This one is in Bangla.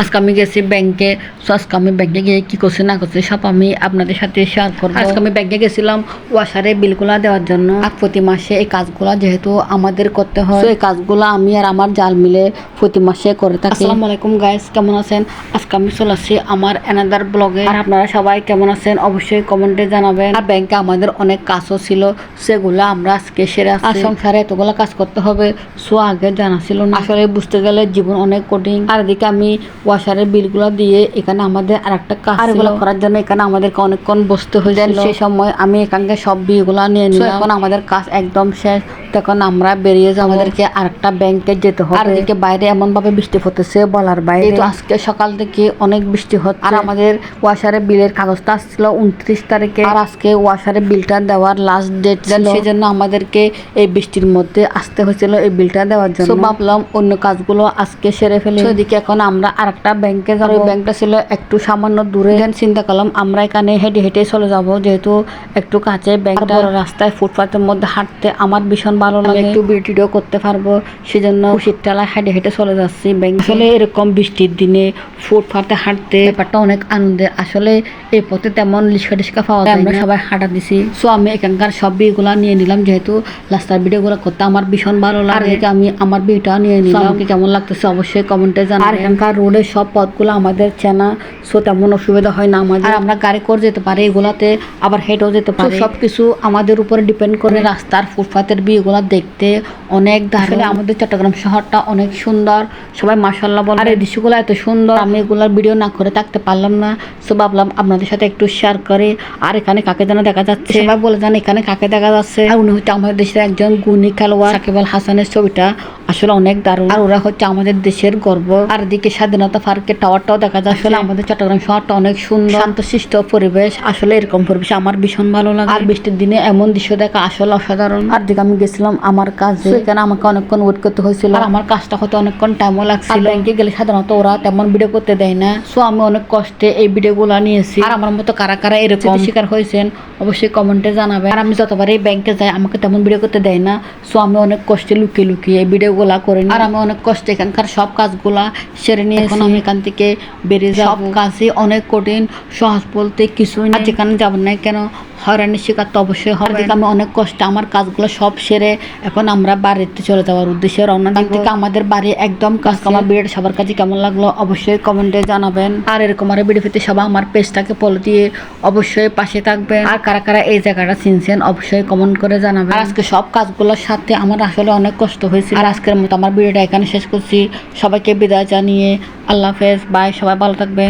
আজকে আমি গেছি ব্যাংকে সো আজকে আমি ব্যাংকে গিয়ে কি করছি না করছি সব আমি আপনাদের সাথে শেয়ার করব। আজকে আমি ব্যাংকে গেছিলাম ওয়াশারে বিলগুলা দেওয়ার জন্য। আর প্রতি মাসে এই কাজগুলা যেহেতু আমাদের করতে হয়। এই কাজগুলো আমি আর আমার জাল মিলে প্রতি মাসে করে থাকি। আসসালামু আলাইকুম গাইস কেমন আছেন? আজকে আমি চলে আসছি আমার এনাদার ব্লগে আর আপনারা সবাই কেমন আছেন? অবশ্যই কমেন্টে জানাবেন। আর ব্যাংকে আমাদের অনেক কাজও ছিল সেগুলো আমরা আজকে সেরে আর সংসারে এতগুলো কাজ করতে হবে সো আগে জানা ছিল না। আসলে বুঝতে গেলে জীবন অনেক কঠিন। আর এদিকে আমি ওয়াশারের বিলগুলো দিয়ে এখানে আমাদের আর একটা কাজ করার জন্য এখানে আমাদের অনেকক্ষণ বসতে যায় সেই সময় আমি এখানকার সব বিলগুলো নিয়ে নিলাম। এখন আমাদের কাজ একদম শেষ। তখন আমরা বেরিয়ে যাব। আমাদেরকে আরেকটা ব্যাংকে যেতে হবে। আর এদিকে বাইরে এমন ভাবে বৃষ্টি পড়তেছে বলার বাইরে। তো আজকে সকাল থেকে অনেক বৃষ্টি হচ্ছে। আর আমাদের ওয়াশারের বিলের কাগজটা আসছিল উনত্রিশ তারিখে। আর আজকে ওয়াশারের বিলটা দেওয়ার লাস্ট ডেট সেই জন্য আমাদেরকে এই বৃষ্টির মধ্যে আসতে হয়েছিল এই বিলটা দেওয়ার জন্য। ভাবলাম অন্য কাজগুলো আজকে সেরে ফেলি। এদিকে এখন আমরা আরেকটা ব্যাংকে যাব। ব্যাংকটা ছিল একটু সামান্য দূরে। চিন্তা করলাম আমরা এখানে হেঁটে হেঁটে চলে যাব। যেহেতু একটু কাছে ব্যাংকটা রাস্তায় ফুটপাতের মধ্যে হাঁটতে আমার ভীষণ ভালো লাগে। একটু ভিডিও করতে পারব সেজন্য শীতটালা হাঁটে হেঁটে চলে যাচ্ছি ব্যাংক। আসলে এরকম বৃষ্টির দিনে ফুটপাতে হাঁটতে ব্যাপারটা অনেক আনন্দের আসলে এই পথে তেমন লিস্কা টিস্কা পাওয়া যায় আমরা সবাই হাঁটা দিছি। সো আমি এখানকার সব বিয়েগুলা নিয়ে নিলাম যেহেতু রাস্তার ভিডিওগুলো করতে আমার ভীষণ ভালো লাগে। আমি আমার বিয়েটা নিয়ে নিলাম। আমাকে কেমন লাগতেছে অবশ্যই কমেন্টে জানাবেন। আর এখানকার রোডের সব পথগুলো আমাদের চেনা সো তেমন অসুবিধা হয় না আমাদের। আর আমরা গাড়ি করে যেতে পারি এগুলাতে আবার হেঁটেও যেতে পারি। সব কিছু আমাদের উপরে ডিপেন্ড করে রাস্তার ফুটপাতের বিয়েগুলা দেখতে অনেক আসলে আমাদের চট্টগ্রাম শহরটা অনেক সুন্দর। সবাই মাসাল্লাহ বলে। আর এই দৃশ্যগুলো এত সুন্দর। আমি এগুলার ভিডিও না করে থাকতে পারলাম না। সো ভাবলাম আপনাদের সাথে একটু শেয়ার করে। আর এখানে কাকে যেন দেখা যাচ্ছে। সবাই বলে যান এখানে কাকে দেখা যাচ্ছে। আর উনি হচ্ছে আমাদের দেশের একজন গুণী খেলোয়াড়। সাকিব আল হাসানের ছবিটা আসলে অনেক দারুণ। আর ওরা হচ্ছে আমাদের দেশের গর্ব। আর এদিকে স্বাধীনতা পার্কের টাওয়ারটাও দেখা যায় আসলে আমাদের চট্টগ্রাম শহরটা অনেক সুন্দর। শান্তশিষ্ট পরিবেশ। আসলে এরকম পরিবেশ আমার ভীষণ ভালো লাগে। আর বৃষ্টির দিনে এমন দৃশ্য দেখা আসলে অসাধারণ। আর দিকে আমি গেছিলাম আমার কাজে। সেখানে আমাকে অনেকক্ষণ ওয়েট করতে হয়েছিল? আর আমার কাজটা হতে অনেকক্ষণ টাইমও লাগছিল। ব্যাংকে গেলে সাধারণত ওরা তেমন ভিডিও করতে দেয় না। সো আমি অনেক কষ্টে এই ভিডিওগুলো নিয়েছি। আর আমার মতো কারা কারা এরকম শিকার হয়েছেন। অবশ্যই কমেন্টে জানাবেন আর আমি যতবার এই ব্যাংকে যাই আমাকে তেমন ভিডিও করতে দেয় না। সো আমি অনেক কষ্টে লুকিয়ে লুকিয়ে এই ভিডিওগুলা করে আর আমি অনেক কষ্টে এখানকার সব কাজগুলা সেরে নিয়ে এখন আমি এখান থেকে বেরিয়ে যাব। সব কাজই অনেক কঠিন সহজ বলতে কিছুই না যেখানে যাবেন না কেন হয়রানির শিকার তো অবশ্যই হবে আমি অনেক কষ্টে আমার কাজগুলো সব সেরে এখন আমরা বাড়িতে চলে যাওয়ার উদ্দেশ্যে রওনা দিক থেকে আমাদের বাড়ি একদম কাজ আমার ভিডিওটা সবার কাছে কেমন লাগল অবশ্যই কমেন্টে জানাবেন। আর এরকম আর ভিডিও পেতে সবাই আমার পেজটাকে ফলো দিয়ে অবশ্যই পাশে থাকবেন। আর কারা কারা এই জায়গাটা চিনছেন, অবশ্যই কমেন্ট করে জানাবেন। আর আজকে সব কাজগুলোর সাথে আমার আসলে অনেক কষ্ট হয়েছে আর আজকের মতো আমার ভিডিওটা এখানে শেষ করছি। সবাইকে বিদায় জানিয়ে আল্লাহ হাফেজ। বাই, সবাই ভালো থাকবেন।